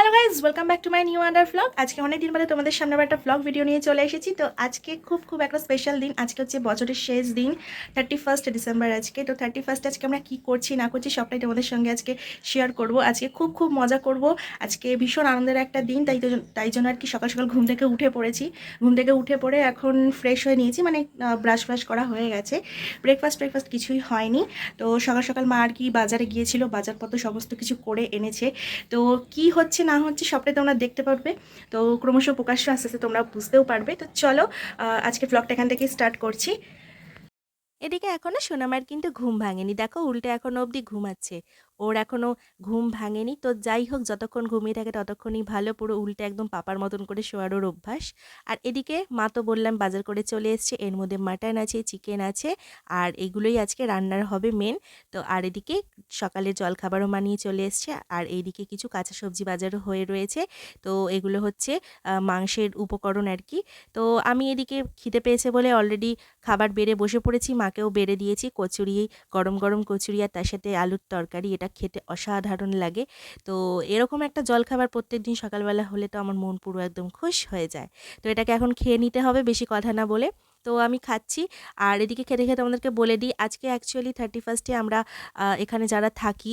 Hello guys welcome back to my new under blog আজকে অনেক দিন বাদে তোমাদের সামনে একটা ব্লগ ভিডিও নিয়ে চলে এসেছি। তো আজকে খুব খুব একটা স্পেশাল দিন। আজকে হচ্ছে বছরের শেষ দিন থার্টি ফার্স্ট ডিসেম্বর আজকে। তো থার্টি ফার্স্ট আজকে আমরা কী করছি, না করছি সবটাই তোমাদের সঙ্গে আজকে শেয়ার করব। আজকে খুব খুব মজা করব। আজকে ভীষণ আনন্দের একটা দিন, তাই তাই জন্য আর কি সকাল সকাল ঘুম থেকে উঠে পড়েছি। ঘুম থেকে উঠে পড়ে এখন ফ্রেশ হয়ে নিয়েছি মানে ব্রাশ ফ্রাশ করা হয়ে গেছে। ব্রেকফাস্ট ব্রেকফাস্ট কিছুই হয়নি। তো সকাল সকাল মা আর কি বাজারে গিয়েছিল, বাজারপত্র সমস্ত কিছু করে এনেছে। তো কি হচ্ছে না হচ্ছে, সবটাই তোমরা দেখতে পারবে। তো ক্রমশ প্রকাশ্য আস্তে আস্তে তোমরা বুঝতেও পারবে। তো চলো আজকে ব্লগটা এখান থেকে স্টার্ট করছি। এদিকে এখনও সোনামার কিন্তু ঘুম ভাঙেনি। দেখো, উল্টে এখনও অবধি ঘুমাচ্ছে। ওর এখনও ঘুম ভাঙেনি। তো যাই হোক, যতক্ষণ ঘুমিয়ে থাকে ততক্ষণই ভালো, পুরো উল্টে একদম পাপার মতন করে শোয়ার ওর অভ্যাস। আর এদিকে মা তো বললাম বাজার করে চলে এসছে, এর মধ্যে মাটন আছে, চিকেন আছে, আর এগুলোই আজকে রান্নার হবে মেন তো আর এদিকে সকালে জলখাবারও মানিয়ে চলে এসছে, আর এইদিকে কিছু কাঁচা সবজি বাজারও হয়ে রয়েছে। তো এগুলো হচ্ছে মাংসের উপকরণ আর কি। তো আমি এদিকে খিদে পেয়েছে বলে অলরেডি খাবার বেড়ে বসে পড়েছি, মাকেও বেড়ে দিয়েছি, কচুরি, গরম গরম কচুরি আর তার সাথে আলুর তরকারি, এটা খেতে অসাধারণ লাগে। তো এরকম একটা জলখাবার প্রত্যেক দিন সকালবেলা হলে তো আমার মন পুরো একদম খুশ হয়ে যায়। তো এটাকে এখন খেয়ে নিতে হবে, বেশি কথা না বলে। তো আমি খাচ্ছি। আর এদিকে খেতে খেতে আমাদেরকে বলে দিই, আজকে অ্যাকচুয়ালি থার্টি ফার্স্টে আমরা এখানে যারা থাকি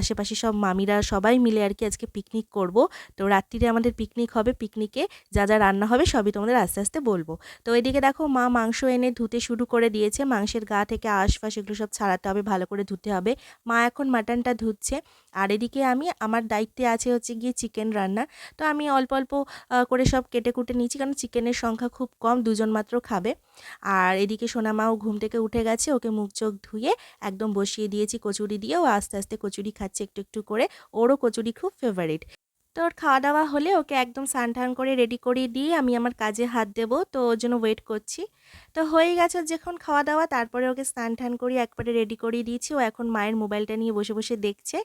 আশেপাশে সব মামিরা সবাই মিলে আর কি আজকে পিকনিক করব। তো রাত্রিরে আমাদের পিকনিক হবে পিকনিকে যা যা রান্না হবে সবই তোমাদের আস্তে আস্তে বলব। তো এদিকে দেখো মা মাংস এনে ধুতে শুরু করে দিয়েছে। মাংসের গা থেকে আশপাশ এগুলো সব ছাড়াতে হবে, ভালো করে ধুতে হবে। মা এখন মাটনটা ধুচ্ছে। আর এদিকে আমি, আমার দায়িত্বে আছে হচ্ছে গিয়ে চিকেন রান্না। তো আমি অল্প অল্প করে সব কেটে কুটে নিয়েছি, কারণ চিকেনের সংখ্যা খুব কম, দুজন মাত্র খাবে। আর এদিকে সোনামাও ঘুম থেকে উঠে গেছে, ওকে মুখ চোখ ধুয়ে একদম বসিয়ে দিয়েছি কচুরি দিয়ে ও আস্তে আস্তে কচুরি খাচ্ছে একটু একটু করে। ওরও কচুরি খুব ফেভারিট তো ওর খাওয়া দাওয়া হলে ওকে একদম স্নান টান করে রেডি করে দিয়ে আমি আমার কাজে হাত দেবো, তো ওর জন্য ওয়েট করছি। তো হয়ে গেছে যখন খাওয়া দাওয়া, তারপরে ওকে স্নান টান করে একবারে রেডি করিয়ে দিয়েছি। ও এখন মায়ের মোবাইলটা নিয়ে বসে বসে দেখছে।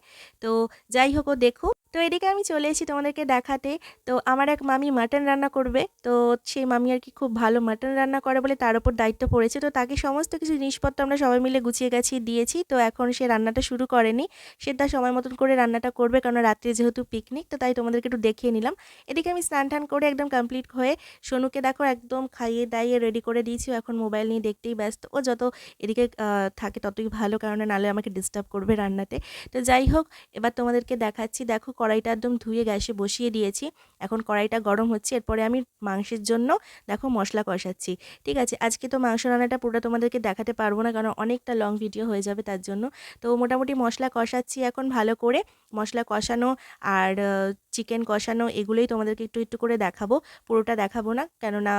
তো যাই হোক ও দেখুক। তো এদিকে আমি চলে এসেছি তোমাদেরকে দেখাতে। তো আমার এক মামি মাটন রান্না করবে। তো সেই মামি আর কি খুব ভালো মাটন রান্না করে বলে তার উপর দায়িত্ব পড়েছে। তো তাকে সমস্ত কিছু জিনিসপত্র আমরা সবাই মিলে গুছিয়ে গেছি দিয়েছি। তো এখন সে রান্নাটা শুরু করেনি। সে তার সময় মতন করে রান্নাটা করবে কারণ রাত্রে যেহেতু পিকনিক তো তাই তোমাদেরকে একটু দেখিয়ে নিলাম। এদিকে আমি স্নান টান করে একদম কমপ্লিট হয়ে সোনুকে দেখো একদম খাইয়ে দাইয়ে রেডি করে দিয়েছি। এখন মোবাইল নিয়ে দেখতেই ব্যস্ত। ও যত এদিকে থাকে ততই ভালো। কারণ নাহলে আমাকে ডিস্টার্ব করবে রান্নাতে। তো যাই হোক, এবার তোমাদেরকে দেখাচ্ছি। দেখো কড়াইটা একদম ধুয়ে গ্যাসে বসিয়ে দিয়েছি। এখন কড়াইটা গরম হচ্ছে, এরপরে আমি মাংসের জন্য দেখো মশলা কষাচ্ছি। ঠিক আছে, আজকে তো মাংস রান্নাটা পুরোটা তোমাদেরকে দেখাতে পারব না, কারণ অনেকটা লং ভিডিও হয়ে যাবে তার জন্য। তো মোটামুটি মশলা কষাচ্ছি এখন ভালো করে। মশলা কষানো আর চিকেন কষানো এগুলোই তোমাদেরকে একটু একটু করে দেখাবো। পুরোটা দেখাবো না, কেননা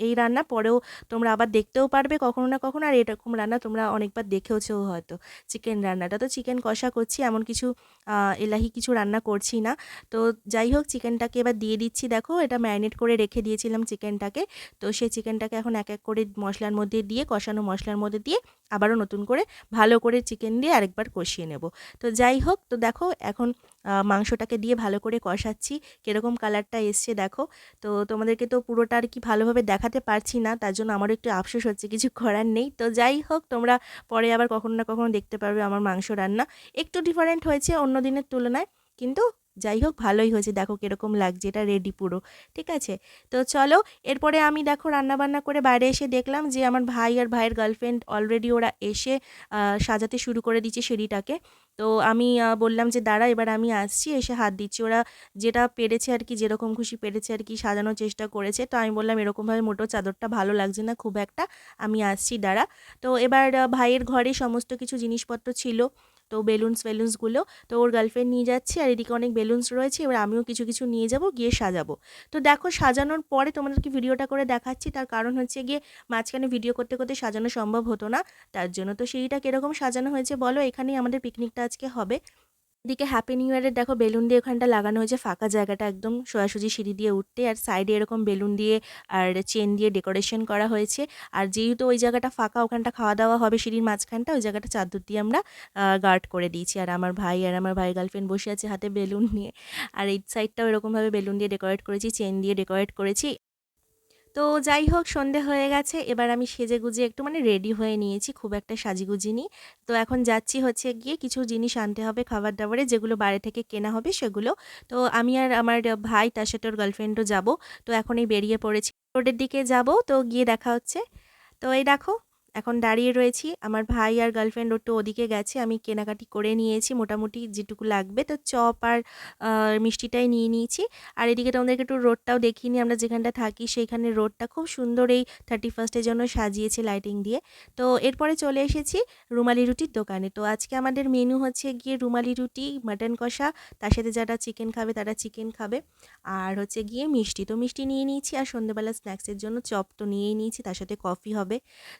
এই রান্না পরেও তোমরা আবার দেখতেও পারবে কখনো না কখনো। আর এরকম রান্না তোমরা অনেকবার দেখেওছেও হয়তো চিকেন রান্নাটা। তো চিকেন কষা করছি, এমন কিছু এলাহি কিছু রান্না করছি না। তো যাই হোক, চিকেনটাকে এবার দিয়ে দিচ্ছি। দেখো, এটা ম্যারিনেট করে রেখে দিয়েছিলাম চিকেনটাকে। তো সেই চিকেনটাকে এখন এক এক করে মশলার মধ্যে দিয়ে, কষানো মশলার মধ্যে দিয়ে আবারও নতুন করে ভালো করে চিকেন দিয়ে আরেকবার কষিয়ে নেব। তো যাই হোক, তো দেখো, এখন মাংসটাকে দিয়ে ভালো করে কষাচ্ছি। কীরকম কালারটা এসছে দেখো। তো তোমাদেরকে তো পুরোটা আর কি ভালোভাবে দেখাতে পারছি না, তার জন্য আমারও একটু আফসোস হচ্ছে, কিছু করার নেই। তো যাই হোক, তোমরা পরে আবার কখনো না কখনো দেখতে পারবে আমার মাংস রান্না। একটু ডিফারেন্ট হয়েছে অন্য দিনের তুলনায়, কিন্তু যাই হোক ভালোই হয়েছে। দেখো কীরকম লাগছে, এটা রেডি পুরো। ঠিক আছে? তো চলো, এরপরে আমি দেখো রান্না বান্না করে বাইরে এসে দেখলাম যে আমার ভাই আর ভাইয়ের গার্লফ্রেন্ড অলরেডি ওরা এসে সাজাতে শুরু করে দিচ্ছে সিঁড়িটাকে। তো আমি বললাম যে দাঁড়া, এবার আমি আসছি, এসে হাত দিচ্ছি। ওরা যেটা পেরেছে আর কি, যেরকম খুশি পেরেছে আর কি, সাজানোর চেষ্টা করেছে। তো আমি বললাম, এরকমভাবে মোটো চাদরটা ভালো লাগছে না, খুব একটা। আমি আসছি, দাঁড়া। তো এবার ভাইয়ের ঘরে সমস্ত কিছু জিনিসপত্র ছিল। তো বেলুনস বেলুনসগুলো তো ওর গার্লফ্রেন্ড নিয়ে যাচ্ছে আর এদিকে অনেক বেলুনস রয়েছে, এবার আমিও কিছু কিছু নিয়ে যাব, গিয়ে সাজাবো। তো দেখো সাজানোর পরে তোমাদেরকে ভিডিওটা করে দেখাচ্ছি, তার কারণ হচ্ছে গিয়ে মাঝখানে ভিডিও করতে করতে সাজানো সম্ভব হতো না, তার জন্য তো সেইটা কীরকম সাজানো হয়েছে বলো, এখানেই আমাদের পিকনিকটা আজকে হবে। এদিকে হ্যাপি নিউ ইয়ারের দেখো বেলুন দিয়ে ওখানটা লাগানো হয়েছে, ফাঁকা জায়গাটা একদম সোজাসুজি সিঁড়ি দিয়ে উঠতে, আর সাইডে এরকম বেলুন দিয়ে আর চেন দিয়ে ডেকোরেশন করা হয়েছে। আর যেহেতু ওই জায়গাটা ফাঁকা, ওখানটা খাওয়া দাওয়া হবে সিঁড়ির মাঝখানটা, ওই জায়গাটা চাদর দিয়ে আমরা গার্ড করে দিয়েছি। আর আমার ভাই, আর আমার ভাই গার্লফ্রেন্ড বসে আছে হাতে বেলুন নিয়ে। আর এই সাইডটাও এরকমভাবে বেলুন দিয়ে ডেকোরেট করেছি চেন দিয়ে ডেকোরেট করেছি। তো যাই হোক সন্ধে হয়ে গেছে। এবার আমি সেজে গুজে একটু মানে রেডি হয়ে নিয়েছি খুব একটা সাজিগুজি নিই তো এখন যাচ্ছি হচ্ছে গিয়ে কিছু জিনিস আনতে হবে খাবার দাবারে যেগুলো বাইরে থেকে কেনা হবে সেগুলো। তো আমি আর আমার ভাই তার সাথে ওর গার্লফ্রেন্ডও যাব। তো এখনই বেরিয়ে পড়েছি। রোডের দিকে যাব, তো গিয়ে দেখা হচ্ছে। তো এই দেখো এখন দাঁড়িয়ে রয়েছি। আমার ভাই আর গার্লফ্রেন্ড একটু ওদিকে গেছে। আমি কেনাকাটি করে নিয়েছি মোটামুটি যেটুকু লাগবে। তো চপ আর মিষ্টিটাই নিয়ে নিয়েছি। আর এদিকে তোমাদেরকে একটু রোডটাও দেখিনি আমরা যেখানটা থাকি সেইখানে রোডটা খুব সুন্দর এই থার্টি ফার্স্টের জন্য সাজিয়েছে লাইটিং দিয়ে। তো এরপরে চলে এসেছি রুমালি রুটির দোকানে। তো আজকে আমাদের মেনু হচ্ছে গিয়ে রুমালি রুটি মাটন কষা, তার সাথে যারা চিকেন খাবে তারা চিকেন খাবে। আর হচ্ছে গিয়ে মিষ্টি। তো মিষ্টি নিয়ে নিয়েছি আর সন্ধ্যেবেলা স্ন্যাক্সের জন্য চপ তো নিয়েই নিয়েছি, তার সাথে কফি হবে।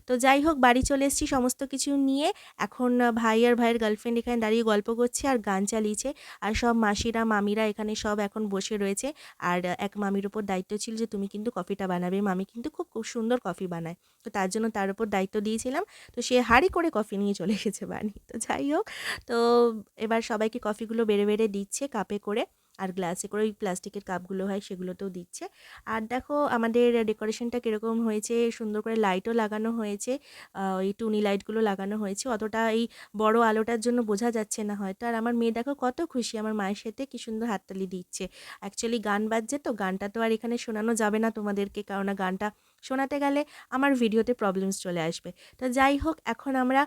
তো যাই হোক, বাড়ি চলে এসেছি সমস্ত কিছু নিয়ে। এখন ভাই আর ভাইয়ের গার্লফ্রেন্ড এখানে দাঁড়িয়ে গল্প করছে আর গান চালিয়েছে। আর সব মাসিরা, মামিরা এখানে সব এখন বসে রয়েছে। আর এক মামির উপর দায়িত্ব ছিল যে, তুমি কিন্তু কফিটা বানাবে। মামি কিন্তু খুব খুব সুন্দর কফি বানায়। তো তার জন্য তার উপর দায়িত্ব দিয়েছিলাম। তো সে হাঁড়ি করে কফি নিয়ে চলে এসেছে বানি তো যাই হোক, তো এবার সবাইকে কফিগুলো বেড়ে বেড়ে দিচ্ছে কাপে করে। আর গ্লাসে করে ওই প্লাস্টিকের কাপগুলো হয় সেগুলোতেও দিচ্ছে। আর দেখো আমাদের ডেকোরেশনটা কীরকম হয়েছে, সুন্দর করে লাইটও লাগানো হয়েছে ওই টুনি লাইটগুলো লাগানো হয়েছে। অতটা এই বড় আলোটার জন্য বোঝা যাচ্ছে না হয়তো। আর আমার মেয়ে দেখো কত খুশি আমার মায়ের সাথে, কী সুন্দর হাততালি দিচ্ছে। অ্যাকচুয়ালি গান বাজছে তো, গানটা তো আর এখানে শোনানো যাবে না তোমাদেরকে কারণ গানটা শোনাতে গেলে আমার ভিডিওতে প্রবলেমস চলে আসবে। তো যাই হোক, এখন আমরা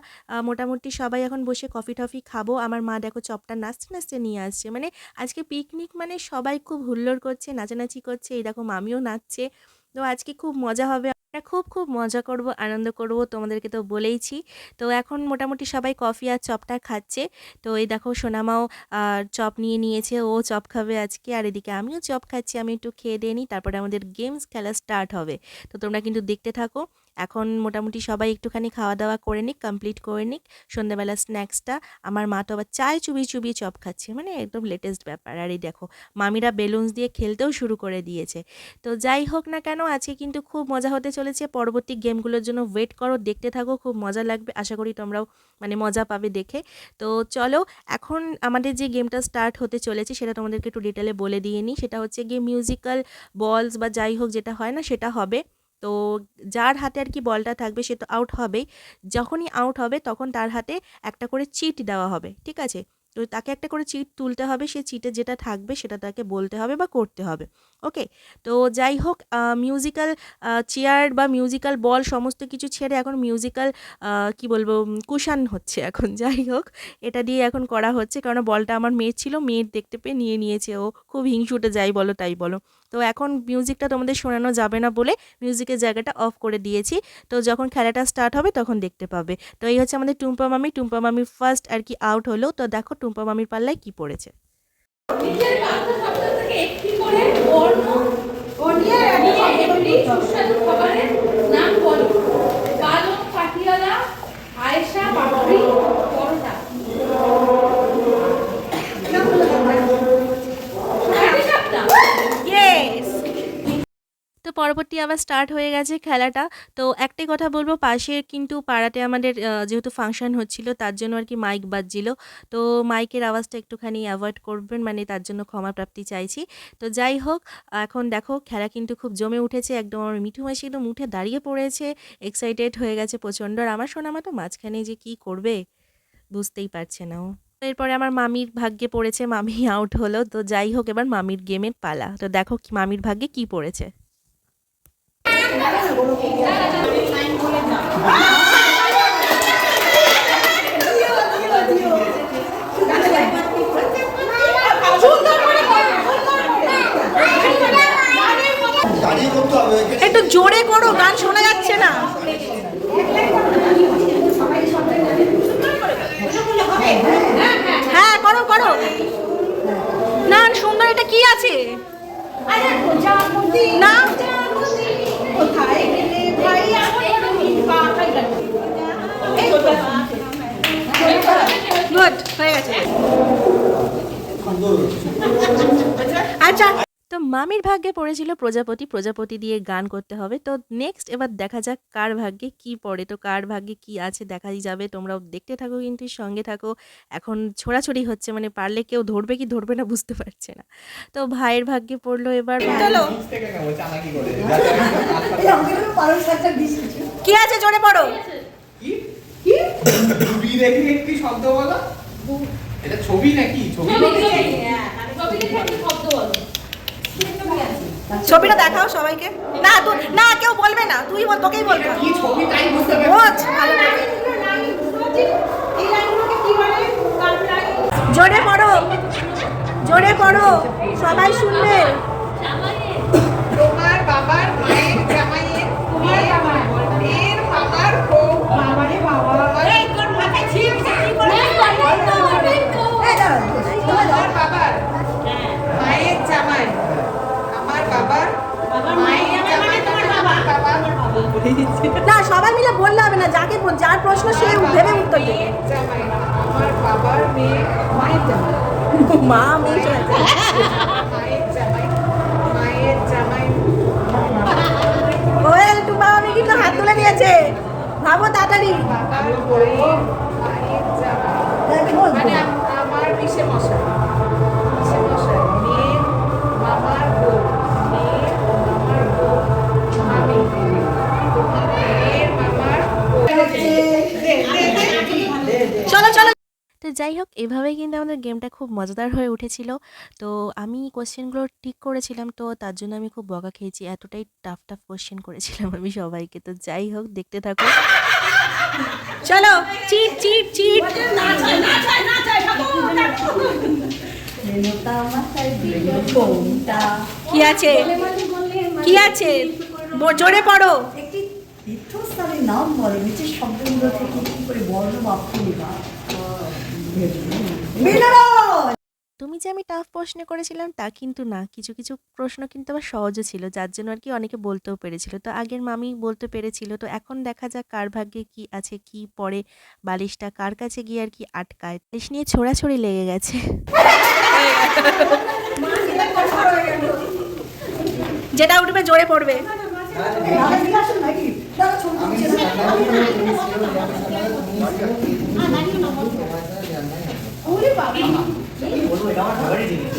মোটামুটি সবাই এখন বসে কফি টফি খাব। আমার মা দেখো চপটা নাচতে নাচতে নিয়ে আসছে। মানে আজকে পিকনিক মানে সবাই খুব হুল্লোড় করছে, নাচানাচি করছে, এই দেখো মামিও নাচছে। তো আজকে খুব মজা হবে। আমরা খুব খুব মজা করব, আনন্দ করব, তোমাদেরকে তো বলেইছি। তো এখন মোটামুটি সবাই কফি আর চপটা খাচ্ছে। তো এই দেখো সোনামাও চপ নিয়ে নিয়েছে, ও চপ খাবে আজকে। আর এদিকে আমিও চপ খাচ্ছি, আমি একটু খেয়ে দিয়ে নিই তারপরে আমাদের গেমস খেলা স্টার্ট হবে। তো তোমরা কিন্তু দেখতে থাকো। এখন মোটামুটি সবাই একটুখানি খাওয়া দাওয়া করে নিক কমপ্লিট করে নিক। সন্ধ্যাবেলা স্ন্যাক্সটা আমার মা তো আবার চায় চুবি চুবিয়ে চপ খাচ্ছে মানে একদম লেটেস্ট ব্যাপার। আর এই দেখো, মামিরা বেলুনস দিয়ে খেলতেও শুরু করে দিয়েছে। তো যাই হোক না কেন, আজকে কিন্তু খুব মজা হতে চলেছে। পরবর্তী গেমগুলোর জন্য ওয়েট করো, দেখতে থাকো, খুব মজা লাগবে। আশা করি তোমরাও মানে মজা পাবে দেখে। তো চলো, এখন আমাদের যে গেমটা স্টার্ট হতে চলেছে, সেটা তোমাদেরকে একটু ডিটেলে বলে দিয়ে নিই। সেটা হচ্ছে গিয়ে মিউজিক্যাল বলস বা যাই হোক যেটা হয় না, সেটা হবে তো যার হাতে আর কি বলটা থাকবে সে তো আউট হবেই। যখনই আউট হবে তখন তার হাতে একটা করে চিট দেওয়া হবে, ঠিক আছে? তো তাকে একটা করে চিট তুলতে হবে, সে চিটে যেটা থাকবে সেটা তাকে বলতে হবে বা করতে হবে ওকে তো যাই হোক মিউজিক্যাল চেয়ার বা মিউজিক্যাল বল সমস্ত কিছু ছেড়ে এখন মিউজিক্যাল কি বলব কুশান হচ্ছে এখন, যাই হোক, এটা দিয়ে এখন করা হচ্ছে। কারণ বলটা আমার মেয়ের ছিল, মেয়ের দেখতে পেয়ে নিয়ে নিয়েছে ও। খুব হিংসুটে যাই বলো তাই বলো। তো এখন মিউজিকটা তোমাদের শোনানো যাবে না বলে মিউজিকের জায়গাটা অফ করে দিয়েছি। তো যখন খেলাটা স্টার্ট হবে তখন দেখতে পাবে। তো এই হচ্ছে আমাদের টুম্পা মামি। টুম্পা মামি ফার্স্ট আর কি আউট হলো। তো দেখো টুম্পা মামির পাল্লায় কি পড়েছে। সুস্বাদু খাবারের নাম বলো পালং পাটিয়ালা আয়েশা পাপড়ি পরোটা আরে সাপটা। ইয়েস তো পরবর্তী আবার স্টার্ট হয়ে গেছে খেলাটা। তো একটাই কথা বলব পাশে কিন্তু পাড়াতে আমাদের যেহেতু ফাংশন হচ্ছিল, তার জন্য আর কি মাইক বাজছিল। তো মাইকের আওয়াজটা একটুখানি অ্যাভয়েড করবেন মানে তার জন্য ক্ষমা প্রাপ্তি চাইছি। তো যাই হোক, এখন দেখো, খেলা কিন্তু খুব জমে উঠেছে, একদম আমার মিঠু মাসি একদম উঠে দাঁড়িয়ে পড়েছে এক্সাইটেড হয়ে গেছে প্রচণ্ড, আর আমার সোনামা তো মাঝখানে যে কি করবে, বুঝতেই পারছে না ও। এরপরে আমার মামির ভাগ্যে পড়েছে, মামি আউট হলো, তো যাই হোক, এবার মামির গেমের পালা। তো দেখো, মামির ভাগ্যে কি পড়েছে। একটু জোরে করো, গান শোনা যাচ্ছে না। হ্যাঁ করো করো। না, সুন্দর, এটা কি আছে? না হয়ে গেছে। আচ্ছা তো মামির ভাগ্যে পড়েছিল প্রজাপতি প্রজাপতি দিয়ে গান করতে হবে। তো নেক্সট এবার দেখা যাক কার ভাগ্যে কি পড়ে। তো কার ভাগ্যে কি আছে দেখাই যাবে। তোমরাও দেখতে থাকো কিন্তু সঙ্গে থাকো। এখন ছোড়াছড়ি হচ্ছে মানে পারলে কেউ ধরবে কি ধরবে না বুঝতে পারছে না। তো ভাইয়ের ভাগ্যে পড়ল এবার চলো। কি আছে? জোরে পড়ো। দেখে একটি শব্দ বলো। এটা ছবি নাকি? ছবি শব্দ বলো ছবিটা দেখাও সবাইকে। না তুই না কেউ বলবে না। তুই বল তোকেই বলবে কি ছবি? তাই বুঝতে পারছি। ভালো জোরে পড়ো। জোরে পড়ো। সবাই শুনবে। তোমার বাবার মায়ের জামাইয়ের মেয়ের মেয়ের মামার বউ মামারে বাবা এই তোর মাথায় ছিপ কি করে তোমার বাবার মায়ের জামাই আমার বাবার মায়ের জামাই তোমার বাবা বাবা না সবাই মিলে বললে হবে না যাকে যার প্রশ্ন সে ভেবে উত্তর দেবে। আমার বাবার মেয়ে মায়ের জামাই মা মেয়ে চলে মায়ের জামাই মায়ের জামাই ওয়েল টুমা আমি কিন্তু হাত তুলে নিয়েছে ভাবো তাড়াতাড়ি। বউয়ের মানে আমার পিসে মশাই যাই হোক এভাবেই কিন্তু আমাদের গেমটা খুব মজাদার হয়ে উঠেছিল। তো আমি কোশ্চেনগুলো ঠিক করেছিলাম তো তার জন্য আমি খুব বকা খেয়েছি। এতটাই টাফ টাফ কোশ্চেন করেছিলাম আমি সবাইকে। তো যাই হোক দেখতে থাকো। চলো চিট চিট চিট। কি আছে? কি আছে? জোরে পড়ো। একটি তীর্থস্থানের নাম বলো নিচের শব্দগুলো থেকে কি করে বর্ণ মাপতে বা তুমি যে আমি টাফ প্রশ্ন করেছিলাম তা কিন্তু না। কিছু কিছু প্রশ্ন কিন্তু আবার সহজও ছিল যার জন্য আর কি অনেকে বলতেও পেরেছিল। তো আগের মামি বলতে পেরেছিল তো এখন দেখা যাক কার ভাগ্যে কি আছে কি পড়ে বালিশটা কার কাছে গিয়ে আর কি আটকায়। বালিশ নিয়ে ছোড়াছড়ি লেগে গেছে। যেটা উঠবে জোরে পড়বে।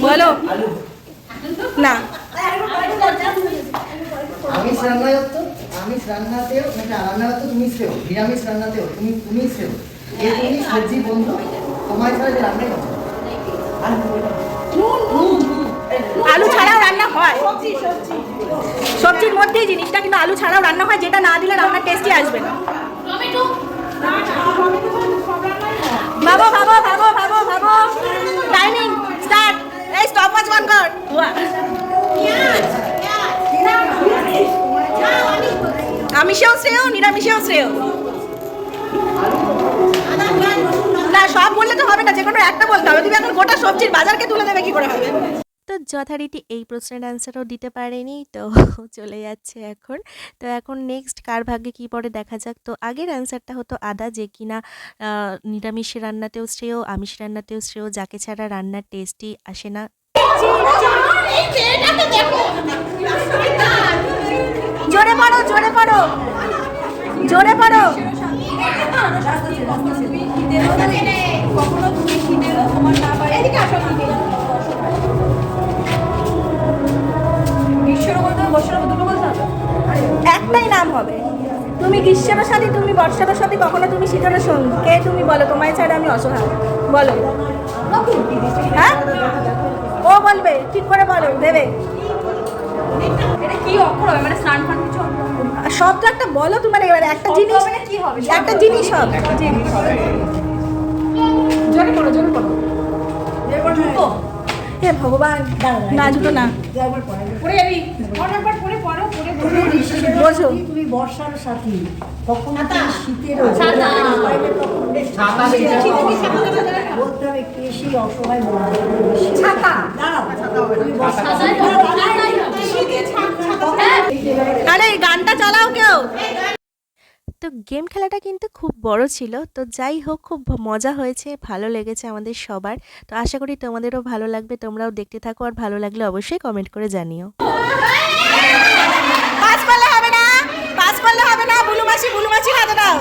বলো। না। আমিষ রান্নায় তো আমিষ রান্নাতেও মানে তুমি শ্রেয় নিরামিষ রান্নাতেও তুমি তুমি শ্রেয়। এ তুমি সবজি বন্ধু তোমার ছাড়া যে রান্নাই হবে আলু ছাড়াও রান্না হয়। সবজির মধ্যেই জিনিসটা কিন্তু আলু ছাড়াও রান্না হয় যেটা না দিলে রান্নার টেস্টি আসবে না। টমেটো। ভাবো ভাবো ভাবো ভাবো ভাবো। টাইমিং স্টার্ট এই স্টপ ওয়াচ অন কর। আমিষেও শ্রেয়, নিরামিষেও শ্রেয়। না, সব বললে তো হবে না যে কোনো একটা বলতে হবে। তুমি এখন গোটা সবজির বাজারকে তুলে দেবে, কি করে হবে? তো যথারীতি এই প্রশ্নের অ্যান্সারও দিতে পারেনি, তো চলে যাচ্ছে এখন। তো এখন নেক্সট কার ভাগ্যে কী পড়ে দেখা যাক। তো আগের অ্যান্সারটা হতো আদা, যে কিনা নিরামিষ রান্নাতেও শ্রেয়, আমিষ রান্নাতেও শ্রেয়, যাকে ছাড়া রান্নার টেস্টই আসে না। জোরে পড়ো জোরে পড়ো জোরে পড়ো। একটাই নাম হবে। তুমি গ্রীষ্মের সাথে তুমি বর্ষার সাথে কখনো তুমি শীতের সঙ্গী কে তুমি বলো? তোমায় ছাড়া আমি অসহায়। বলো। হ্যাঁ? ও বলবে ঠিক করে বলো দেবে। এটা কি অক্ষর মানে স্নান ফান কিছু সব তো একটা বলো তুমি মানে এবারে একটা জিনিস কি হবে? একটা জিনিস হবে। জোরে পড়ো জোরে পড়ো হে ভগবান না জুতো না বোঝো তুমি বর্ষার সাথী কখনো শীতের বলতে হবে অসহায় ছাতা। আরে এই গানটা চালাও কেউ তো গেম খেলাটা কিন্তু খুব বড় ছিল তো যাই হোক খুব মজা হয়েছে ভালো লেগেছে আমাদের সবার তো আশা করি তোমাদেরও ভালো লাগবে তোমরাও দেখতে থাকো আর ভালো লাগলে অবশ্যই কমেন্ট করে জানিও পাস করলে হবে না পাস করলে হবে না বুলু মাসি বুলু মাসি হাতে দাও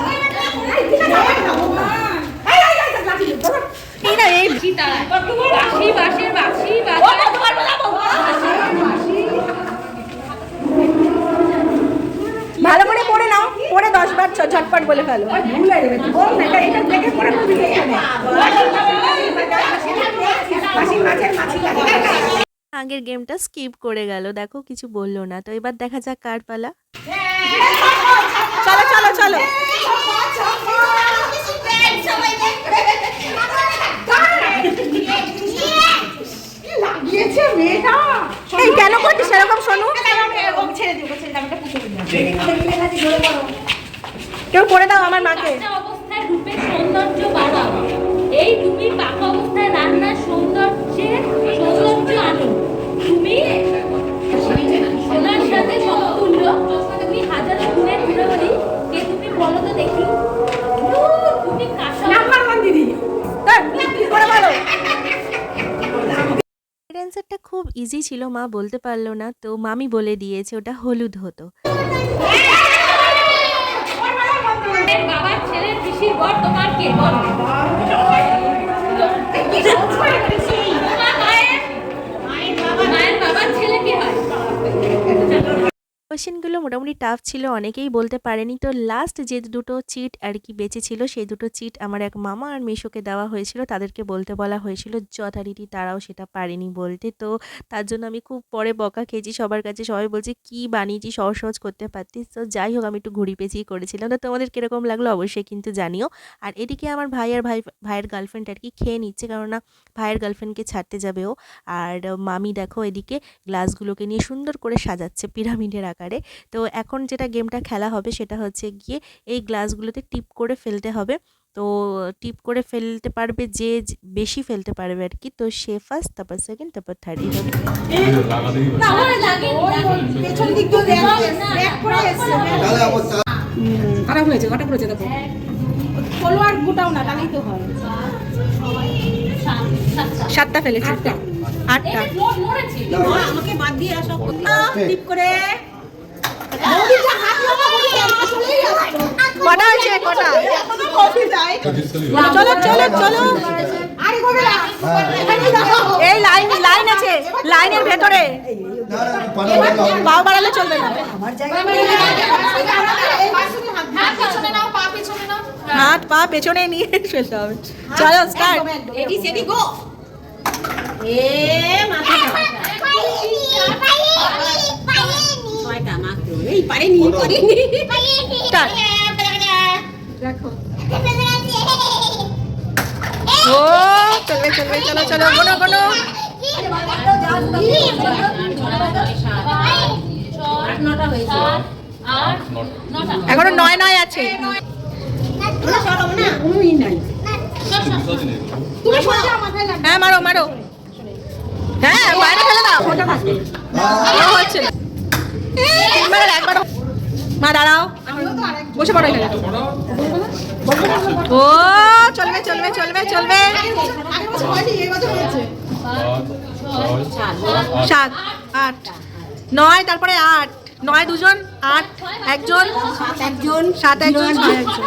এই না এই বাঁশি বাঁশের বাঁশি ভালো নাও দশ বার ঝটপট বলে ফেলো। আগের গেমটা স্কিপ করে গেল। দেখো কিছু বলল না। তো এবার দেখা যাক কার পালা। চলো চলো চলো। এই কেন করছিস? সেরকম শোনো। কেউ করে দাও আমার মাকে। অবস্থায় রূপের সৌন্দর্য বাড়াও। এই তুমি পাকা অবস্থায় রান্নার সৌন্দর্যে সৌন্দর্য আনো। তুমি ইজি ছিল মা বলতে পারল না। তো মামি বলে দিয়েছে ওটা হলুদ হতো। বাবার ছেলের পিসির বর তোমার কে? কোয়েশ্চেনগুলো মোটামুটি টাফ ছিল, অনেকেই বলতে পারেনি। তো লাস্ট যে দুটো চিট আর কি বেঁচে ছিল সেই দুটো চিট আমার এক মামা আর মিশোকে দেওয়া হয়েছিল। তাদেরকে বলতে বলা হয়েছিল, যথারীতি তারাও সেটা পারেনি বলতে। তো তার জন্য আমি খুব পরে বকা খেয়েছি সবার কাছে। সবাই বলছে, কি বানিয়েছি সহজ সহজ করতে পারতিস। তো যাই হোক, আমি একটু ঘুরি পেঁচিয়ে করেছিলাম। তো তোমাদের কীরকম লাগল অবশ্যই কিন্তু জানিও। আর এদিকে আমার ভাই আর ভাই, ভাইয়ের গার্লফ্রেন্ড আর কি খেয়ে নিচ্ছে, কেননা ভাইয়ের গার্লফ্রেন্ডকে ছাড়তে যাবে ও। আর মামি দেখো এদিকে গ্লাসগুলোকে নিয়ে সুন্দর করে সাজাচ্ছে পিরামিডের আকারে। তো এখন যেটা গেমটা খেলা হবে সেটা হচ্ছে গিয়ে এই গ্লাসগুলোতে টিপ করে ফেলতে হবে। তো টিপ করে ফেলতে পারবে যে বেশি ফেলতে পারবে আর কি। তো সে ফার্স্ট তারপর সেকেন্ড তারপর থার্ড এইভাবে না আমার লাগে পেছন দিক দিয়ে ব্যাক করে এসছে তাহলে আবার তা- খারাপ হয়েছে ঘটা করেছে দেখো খোলো গোটাও না তাহলেই তো হয় সাতটা ফেলেছে আটটা আটটা আমাকে বাদ দিয়ে আসা টিপ করে কটা হয়েছে কটা? চলো চলো চলো। এই লাইন লাইন আছে লাইনের ভেতরে। পাও বাড়ালে চলবে না। হাত পা পেছনে নিয়ে ফেলতে হবে চলো স্টার্ট এডি সেডি গো স্টার্ট ও চলবে চলবে চলো চলো গোনো গোনো এখনও নয় নয় আছে। হ্যাঁ মারো মারো। হ্যাঁ বাইরে ফেলে দাও। হচ্ছে না। তিনবার একবার মা দাঁড়াও। বসে পড়ো এখানে। ও চলবে চলবে চলবে চলবে। সাত আট নয় তারপরে আট। নয় দুজন আট একজন একজন সাত একজন ছয় একজন।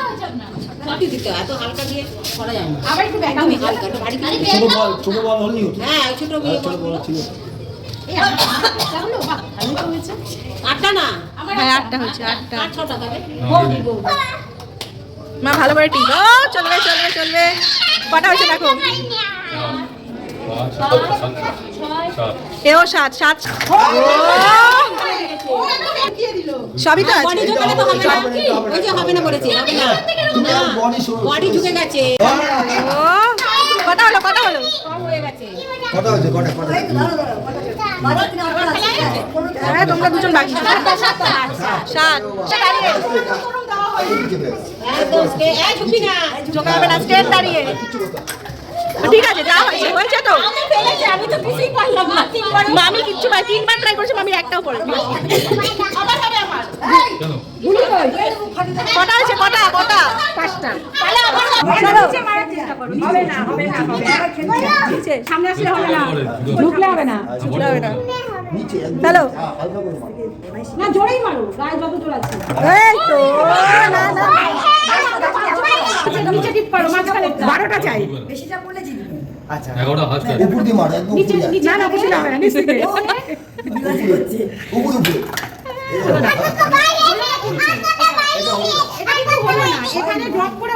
হ্যাঁ আটটা হচ্ছে আটটা মা ভালো করে টিপ। চলবে চলবে চলবে। কটা হচ্ছে দেখো? এও সাত সাত। সবই তো আছে। হবে না বলেছে করছ। না, না, না, না। ও! কটা হলো কটা হলো কটা হয়েছে কটা কটা হ্যাঁ তোমরা দুজন বাকি সাত স্টেট দাঁড়িয়ে। ঠিক আছে যা হয়েছে হয়েছে তো। মামি কিচ্ছু পাই তিনবার ট্রাই করেছে মামি একটাও পড়ে কটা হয়েছে? কটা? কটা? পাঁচটা। না ঢুকলে হবে না। ঢুকলে হবে না। হ্যালো। হ্যাঁ। না জোরেই মারো। গায়ে যত জোর আছে। এই তো না না। নিচে টিপ করো মাঝখানে। বারোটা চাই। বেশিটা পড়লে জিতবে আচ্ছা। এগারোটা হাত চাই। উপর দিয়ে মারো একদম দিয়ে। নিচে না না বসে না নিচ। থেকে উপর উপরে এখানে ড্রপ করে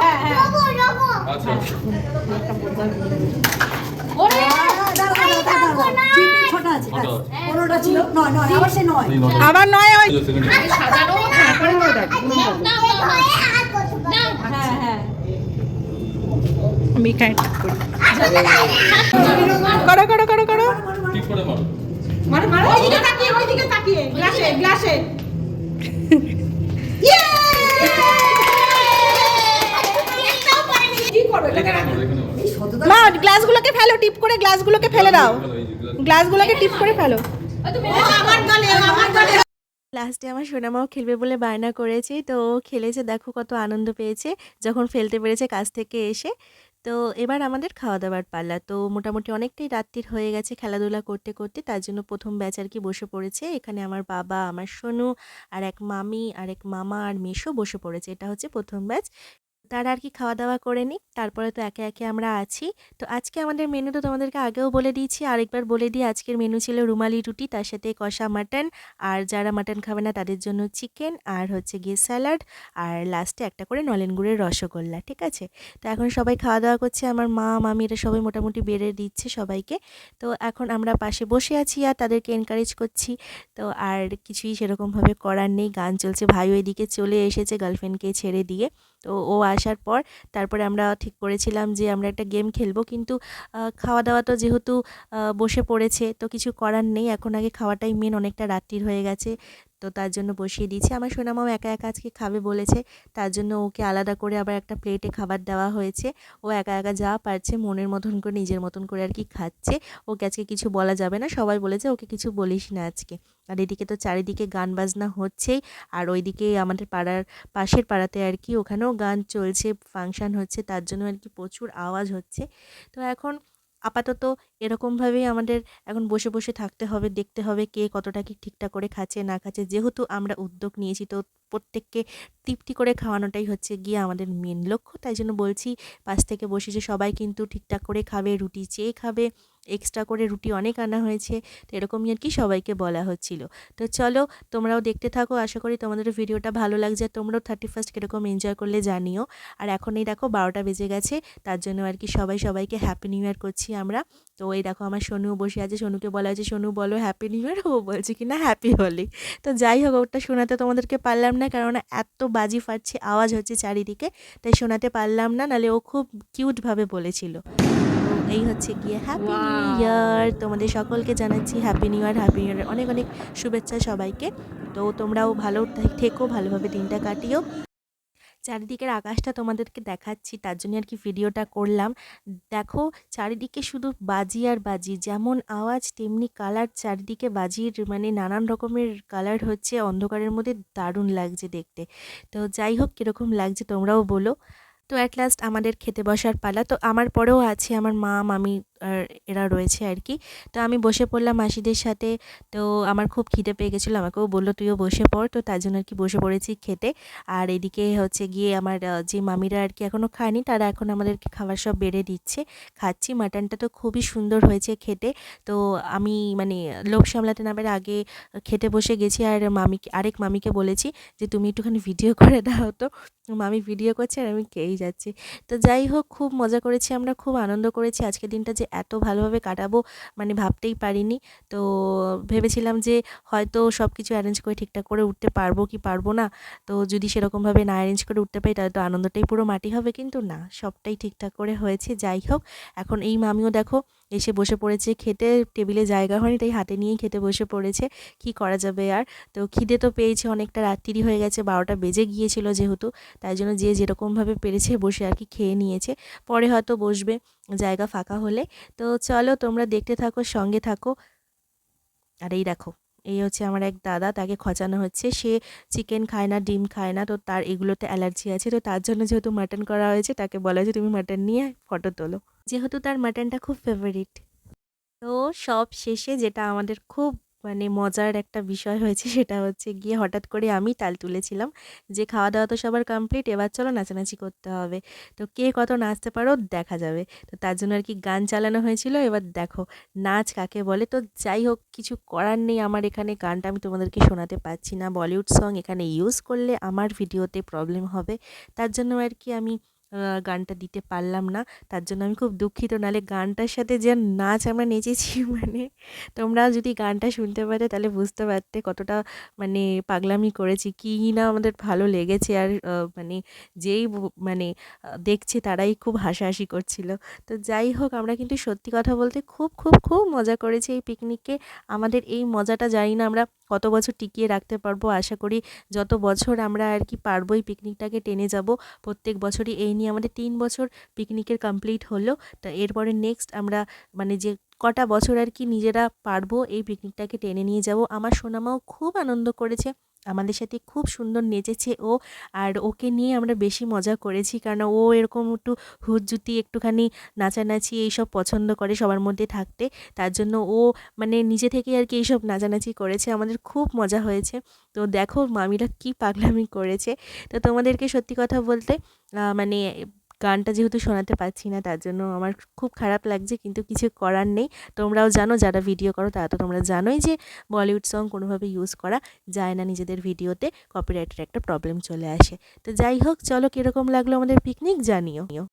তিনটে ছটা আছে ব্যাস। পনেরোটা ছিল নয় নয় আবার নয়। ওই সাজানো হ্যাঁ হ্যাঁ আমি করো করো করো করো ঠিক করে মারো মারো ওইদিকে তাকিয়ে ওইদিকে তাকিয়ে গ্লাসে গ্লাসে। মা গ্লাসগুলোকে ফেলো টিপ করে গ্লাসগুলোকে ফেলে দাও। গ্লাসগুলোকে টিপ করে ফেলো। আমার দলে আমার দলে। লাস্টে আমার সোনামাও খেলবে বলে বায়না করেছে তো ও খেলেছে দেখো কত আনন্দ পেয়েছে যখন ফেলতে পেরেছে কাজ থেকে এসে। তো এবার আমাদের খাওয়া দাওয়ার পাল্লা তো মোটামুটি অনেকটাই রাত্রির হয়ে গেছে খেলাধুলা করতে করতে। তার জন্য প্রথম ব্যাচ আর কি বসে পড়েছে। এখানে আমার বাবা, আমার সোনু আর এক মামি, আর এক মামা আর মেশো বসে পড়েছে। এটা হচ্ছে প্রথম ব্যাচ। তারা আর কি খাওয়া দাওয়া করে নিক, তারপরে তো একে একে আমরা আছি। তো আজকে আমাদের মেনু তো তোমাদেরকে আগেও বলে দিয়েছি, আরেকবার বলে দিই, আজকের মেনু ছিল রুমালি রুটি, তার সাথে কষা মাটন আর যারা মাটন খাবে না তাদের জন্য চিকেন আর হচ্ছে গিয়ে স্যালাড আর লাস্টে একটা করে নলেন গুড়ের রসগোল্লা, ঠিক আছে? তো এখন সবাই খাওয়া দাওয়া করছে, আমার মা মামিরা সবাই মোটামুটি বেড়ে দিচ্ছে সবাইকে। তো এখন আমরা পাশে বসে আছি আর তাদেরকে এনকারেজ করছি। তো আর কিছুই সেরকমভাবে করার নেই, গান চলছে, ভাইও এদিকে চলে এসেছে গার্লফ্রেন্ডকে ছেড়ে দিয়ে। তো ও আসার পর তারপরে আমরা ঠিক করেছিলাম যে আমরা একটা গেম খেলব। কিন্তু খাওয়া দাওয়া তো যেহেতু বসে পড়েছে, তো কিছু করার নেই। এখন আগে খাওয়াটাই মেন অনেকটা রাত্রির হয়ে গেছে। তো তার জন্য বসিয়ে দিয়েছি। আমার সোনামাও একা একা আজকে খাবে বলেছে। তার জন্য ওকে আলাদা করে আবার একটা প্লেটে খাবার দেওয়া হয়েছে। ও একা একা যা পারছে, মনের মতন করে, নিজের মতন করে আর কি খাচ্ছে। ওকে আজকে কিছু বলা যাবে না। সবাই বলেছে, ওকে কিছু বলিস না আজকে। আর এদিকে তো চারিদিকে গান বাজনা হচ্ছেই। আর ওইদিকে আমাদের পাড়ার পাশের পাড়াতে আর কি ওখানেও গান চলছে ফাংশন হচ্ছে। তার জন্য আর কি প্রচুর আওয়াজ হচ্ছে। তো এখন আপাতত এরকমভাবেই আমাদের এখন বসে বসে থাকতে হবে, দেখতে হবে কে কতটা কি ঠিকঠাক করে খাচ্ছে, না খাচ্ছে। যেহেতু আমরা উদ্যোগ নিয়েছি, তো প্রত্যেককে তৃপ্তি করে খাওয়ানোটাই হচ্ছে গিয়ে আমাদের মেন লক্ষ্য। তাই জন্য বলছি, পাশ থেকে বসে যে সবাই কিন্তু ঠিকঠাক করে খাবে, রুটি চেয়ে খাবে এক্সট্রা করে রুটি অনেক আনা হয়েছে, তো এরকমই আর কি সবাইকে বলা হচ্ছিল। তো চলো, তোমরাও দেখতে থাকো, আশা করি তোমাদের ভিডিওটা ভালো লাগছে আর তোমরাও থার্টি ফার্স্ট কীরকম এনজয় করলে জানিও। আর এখন এই দেখো বারোটা বেজে গেছে, তার জন্য আর কি সবাই সবাইকে হ্যাপি নিউ ইয়ার করছি আমরা। তো এই দেখো আমার সোনু বসে আছে, সোনুকে বলা হয়েছে, সোনু বলো হ্যাপি নিউ ইয়ার ও বলছে কি না হ্যাপি হোলি। তো যাই হোক, ওটা শোনাতে তোমাদেরকে পারলাম না, কেননা এত বাজি ফাটছে, আওয়াজ হচ্ছে চারিদিকে, তাই শোনাতে পারলাম না, নালে ও খুব কিউটভাবে বলেছিল। এই হচ্ছে গিয়ে হ্যাপি নিউ ইয়ার তোমাদের সকলকে জানাচ্ছি happy new year happy new year অনেক অনেক শুভেচ্ছা সবাইকে। তো তোমরাও ভালো থেকো ভালোভাবে দিনটা কাটিও। চারিদিকের আকাশটা তোমাদেরকে দেখাচ্ছি তার জন্য আর কি ভিডিওটা করলাম। দেখো চারিদিকে শুধু বাজি আর বাজি যেমন আওয়াজ তেমনি কালার চারিদিকে বাজির মানে নানান রকমের কালার হচ্ছে অন্ধকারের মধ্যে দারুণ লাগছে দেখতে। তো যাই হোক কীরকম লাগছে তোমরাও বলো। তো অ্যাট লাস্ট আমাদের খেতে বসার পালা। তো আমার পরেও আছে আমার মা মামি আর এরা রয়েছে আর কি। তো আমি বসে পড়লাম মাসিদের সাথে। তো আমার খুব খিদে পেয়ে গেছিল। আমাকেও বলল, তুইও বসে পড়। তো তার জন্য আর কি বসে পড়েছি খেতে। আর এদিকে হচ্ছে গিয়ে আমার যে মামিরা আর কি এখনও খায়নি, তারা এখন আমাদেরকে খাবার সব বেড়ে দিচ্ছে। খাচ্ছি। মাটনটা তো খুবই সুন্দর হয়েছে খেতে। তো আমি মানে লোক সামলাতে নামের আগে খেতে বসে গেছি। আর মামিকে, আরেক মামিকে বলেছি যে, তুমি একটুখানি ভিডিও করে দাও তো মামি ভিডিও করছে আর আমি খেয়েই যাচ্ছি। তো যাই হোক, খুব মজা করেছি আমরা, খুব আনন্দ করেছি। আজকের দিনটা যে এত ভালোভাবে কাটাবো মানে ভাবতেই পারিনি। তো ভেবেছিলাম যে হয়তো সব কিছু অ্যারেঞ্জ করে ঠিকঠাক করে উঠতে পারব কি পারব না। তো যদি সেরকমভাবে না অ্যারেঞ্জ করে উঠতে পারি তাহলে তো আনন্দটাই পুরো মাটি হবে। কিন্তু না, সবটাই ঠিকঠাক করে হয়েছে। যাই হোক, এখন এই মামিও দেখো এসে বসে পড়েছে। খেতে টেবিলে জায়গা হয়নি, তাই হাতে নিয়েই খেতে বসে পড়েছে। কি করা যাবে আর? তো খিদে তো পেয়েছে, অনেকটা রাত্রি হয়ে গেছে, বারোটা বেজে গিয়েছিল যেহেতু, তাই জন্য যে যেরকমভাবে পেরেছে বসে আর কি খেয়ে নিয়েছে। পরে হয়তো বসবে, জায়গা ফাঁকা হলে। তো চলো তোমরা দেখতে থাকো, সঙ্গে থাকো। আর এই দেখো। এই হচ্ছে আমার এক দাদা, তাকে খচানো হচ্ছে। সে চিকেন খায় না, ডিম খায় না, তো তার এগুলোতে অ্যালার্জি আছে। তো তার জন্য যেহেতু মাটন করা হয়েছে, তাকে বলা হয়েছে, তুমি মাটন নিয়ে ফটো তোলো। যেহেতু তার মাটনটা খুব ফেভারিট তো সব শেষে যেটা আমাদের খুব মানে মজার একটা বিষয় হয়েছে, সেটা হচ্ছে গিয়ে হঠাৎ করে আমি তাল তুলেছিলাম যে খাওয়া দাওয়া তো সবার কমপ্লিট এবার চলো নাচানাচি করতে হবে। তো কে কত নাচতে পারো দেখা যাবে। তো তার জন্য আর কি গান চালানো হয়েছিল, এবার দেখো নাচ কাকে বলে। তো যাই হোক, কিছু করার নেই আমার এখানে, গানটা আমি তোমাদেরকে শোনাতে পারছি না। বলিউড সং এখানে ইউজ করলে আমার ভিডিওতে প্রবলেম হবে। তার জন্য আর কি আমি গানটা দিতে পারলাম না। তার জন্য আমি খুব দুঃখিত। নাহলে গানটার সাথে যে নাচ আমরা নেচেছি মানে তোমরা যদি গানটা শুনতে পারে তাহলে বুঝতে পারতে কতটা মানে পাগলামি করেছি, কী না আমাদের ভালো লেগেছে। আর মানে যেই মানে দেখছে তারাই খুব হাসাহাসি করছিল। তো যাই হোক, আমরা কিন্তু সত্যি কথা বলতে খুব খুব খুব মজা করেছি এই পিকনিকে আমাদের এই মজাটা জানি না আমরা কত বছর টিকিয়ে রাখতে পারব। আশা করি যত বছর আমরা আর কি পারব এই পিকনিকটাকে টেনে যাব, প্রত্যেক বছরই এই নিয়ে আমাদের তিন বছর পিকনিকের কমপ্লিট হলো। তা এরপরে নেক্সট আমরা মানে যে কটা বছর আর কি নিজেরা পারব এই পিকনিকটাকে টেনে নিয়ে যাব। আমার সোনামাও খুব আনন্দ করেছে। আমাদের সাথে খুব সুন্দর নেচেছে ও। আর ওকে নিয়ে আমরা বেশি মজা করেছি কারণ ও এরকম একটু হুজুতি একটুখানি নাচানাচি এইসব পছন্দ করে সবার মধ্যে থাকতে। তার জন্য ও মানে নিজে থেকে আর কি এইসব নাচানাচি করেছে। আমাদের খুব মজা হয়েছে। তো দেখো মামিরা কি পাগলামি করেছে। তো তোমাদেরকে সত্যি কথা বলতে মানে গানটা যেহেতু শোনাতে পারছি না, তার জন্য আমার খুব খারাপ লাগছে, কিন্তু কিছু করার নেই। তোমরাও জানো, যারা ভিডিও করো, তারা তো তোমরা জানোই যে বলিউড সং কোনোভাবে ইউজ করা যায় না নিজেদের ভিডিওতে কপিরাইটের একটা প্রবলেম চলে আসে। তো যাই হোক, চলো কীরকম লাগল আমাদের পিকনিক জানিও।